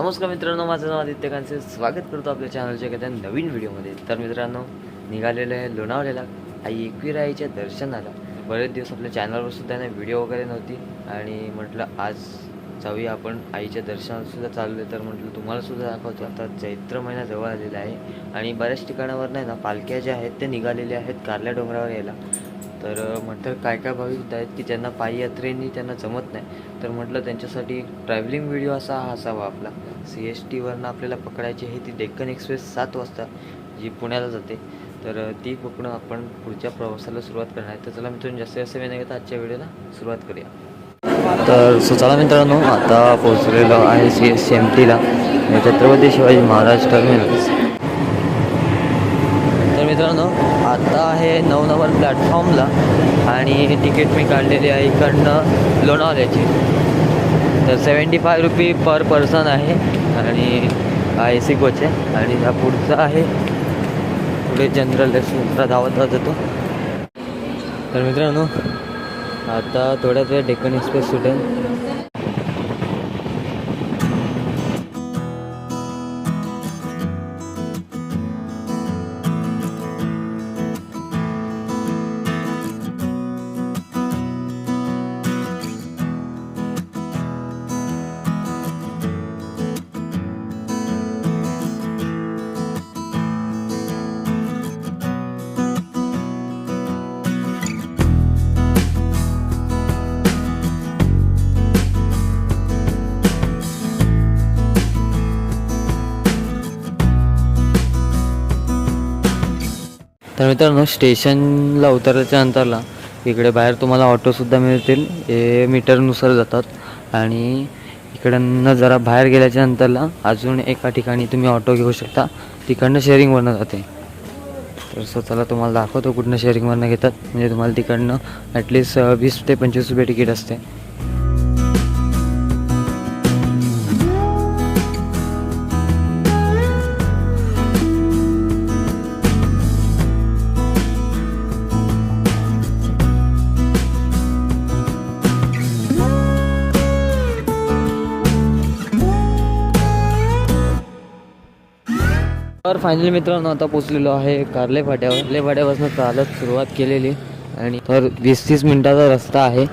नमस्कार मित्रांनो माझं नाव आदित्य कांचे स्वागत करतो आपल्या चॅनलच्या एखाद्या नवीन व्हिडिओमध्ये तर मित्रांनो निघालेलं आहे लोणावळ्याला आई एकविराईच्या दर्शनाला. बरेच दिवस आपल्या चॅनलवर सुद्धा ना व्हिडिओ वगैरे नव्हती. आणि म्हटलं आज जाऊया आपण आईच्या दर्शनसुद्धा सुद्धा आहे तर म्हटलं तुम्हाला सुद्धा दाखवतो. आता चैत्र महिना जवळ आलेला आहे. आणि बऱ्याच ठिकाणावर नाही ना पालख्या ज्या आहेत ते निघालेल्या आहेत कारल्या डोंगरावर यायला. तर म्हटलं काय काय भाविक आहेत की ज्यांना पायी यात्रेनी त्यांना जमत नाही. तर म्हटलं त्यांच्यासाठी ट्रॅव्हलिंग व्हिडिओ असा हा असावा आपला. सी एस टीवरनं आपल्याला पकडायची आहे ती डेक्कन एक्सप्रेस सात वाजता जी पुण्याला जाते. तर ती पकडून आपण पुढच्या प्रवासाला सुरुवात करणार आहे. तर चला मित्रांनो जास्त जास्त वेळ नाही घेता आजच्या व्हिडिओला सुरुवात करूया. तर सो चला मित्रांनो आता पोहोचलेलो आहे सी एस एम टीला छत्रपती शिवाजी महाराज टर्मिनस तर मित्रांनो आता आहे नऊ नंबर प्लॅटफॉर्मला आणि तिकीट मी काढलेली आहे इकडनं लोणावल्याची तर seventy five rupee per person आहे. आणि हा ए सी कोच आहे. आणि हा पुढचा आहे. पुढे जनरल एक्सप्रेसला धावत धावत जातो तर मित्रांनो आता थोड्याच वेळ डेक्कन एक्सप्रेस सुटेल. तर मित्रांनो स्टेशनला उतरल्याच्या नंतरला इकडे बाहेर तुम्हाला ऑटोसुद्धा मिळतील. हे मीटरनुसार जातात. आणि इकडनं जरा बाहेर गेल्याच्या नंतरला अजून एका ठिकाणी तुम्ही ऑटो घेऊ शकता. तिकडनं शेअरिंगवरनं जाते. तर स्वतःला तुम्हाला दाखवतो कुठनं शेअरिंगवरनं घेतात. म्हणजे तुम्हाला तिकडनं ॲटलिस्ट वीस ते पंचवीस रुपये तिकीट असते. तर फायनली मित्रांनो आता पोचलेलो आहे कारले फाट्यावर. कारले फाट्यापासून चालत सुरुवात केलेली आणि तर वीस तीस मिनिटाचा रस्ता आहे.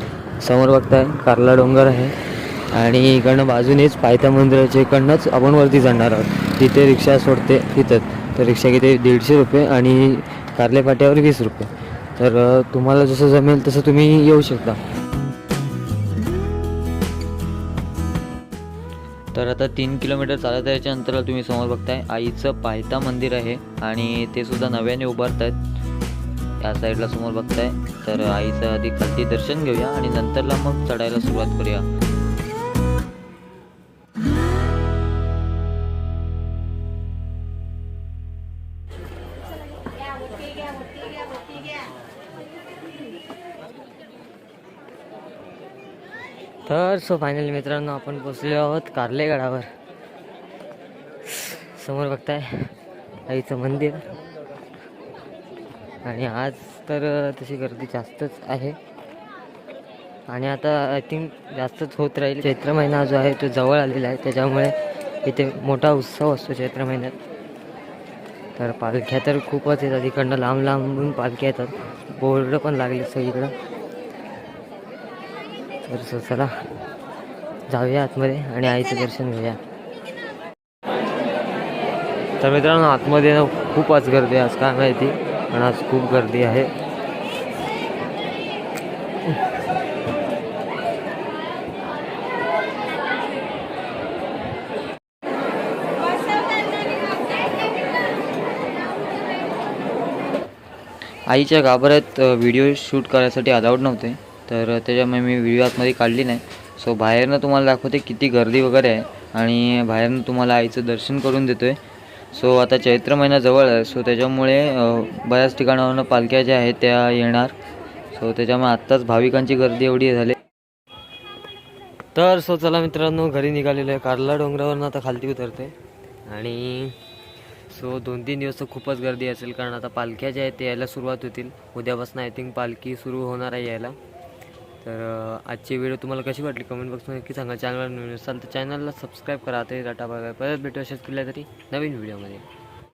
समोर बघताय कारला डोंगर आहे. आणि इकडनं बाजूनेच पायथ्या मंदिराच्या इकडनंच आपण वरती जाणार आहोत. तिथे रिक्षा सोडते तिथंच तर रिक्षा किती? दीडशे रुपये आणि कारले फाट्यावर वीस रुपये. तर तुम्हाला जसं जमेल तसं तुम्ही येऊ शकता. तर आता तीन किलोमीटर चालत याच्या अंतराला तुम्ही समोर बघताय आईचं पायथा मंदिर आहे आणि ते सुद्धा नव्याने उभारत आहेत या साईडला समोर बघताय तर आईचं आधी खालती दर्शन घेऊया आणि नंतरला मग चढायला सुरुवात करूया. तर सो फायनली मित्रांनो आपण पोचलेलो आहोत कारले गडावर समोर बघताय आईचं मंदिर. आणि आज तर तशी गर्दी जास्तच आहे. आणि आता आय थिंक जास्तच होत राहील. चैत्र महिना जो आहे तो जवळ आलेला आहे. त्याच्यामुळे इथे मोठा उत्सव असतो चैत्र महिन्यात. तर पालख्या तर खूपच येतात. इकडनं लांब लांबून पालख्या येतात. बोर्ड पण लागले सगळीकडं. तर चला जाऊया आतमध्ये आणि आईचं दर्शन घेऊया. तर मित्रांनो आतमध्ये ना खूपच गर्दी आहे आज काय माहिती पण आज खूप गर्दी आहे. आईच्या गाभाऱ्यात व्हिडिओ शूट करायसाठी अलाउड नव्हते. तर त्याच्यामुळे मी व्हिडिओ आतमध्ये काढली नाही. सो बाहेरनं तुम्हाला दाखवते किती गर्दी वगैरे आहे आणि बाहेरनं तुम्हाला आईचं दर्शन करून देतो आहे सो आता चैत्र महिना जवळ आहे. सो त्याच्यामुळे बऱ्याच ठिकाणावरनं पालख्या ज्या आहेत त्या येणार. सो त्याच्यामुळे आत्ताच भाविकांची गर्दी एवढी झाली. तर सो चला मित्रांनो घरी निघालेलो आहे. कारला डोंगरावरनं आता खालती उतरते आणि सो दोन तीन दिवस तर खूपच गर्दी असेल कारण आता पालख्या ज्या आहेत ते यायला सुरुवात होतील. उद्यापासून आय थिंक पालखी सुरू होणार आहे यायला. तर आजची व्हिडिओ तुम्हाला कशी वाटली? कमेंट बॉक्समध्ये नक्की सांगा. चॅनलवर नवीन असाल तर चॅनलला सबस्क्राईब करा. ते डाटा बघा परत भेटू अशाच कुठल्या तरी नवीन व्हिडिओमध्ये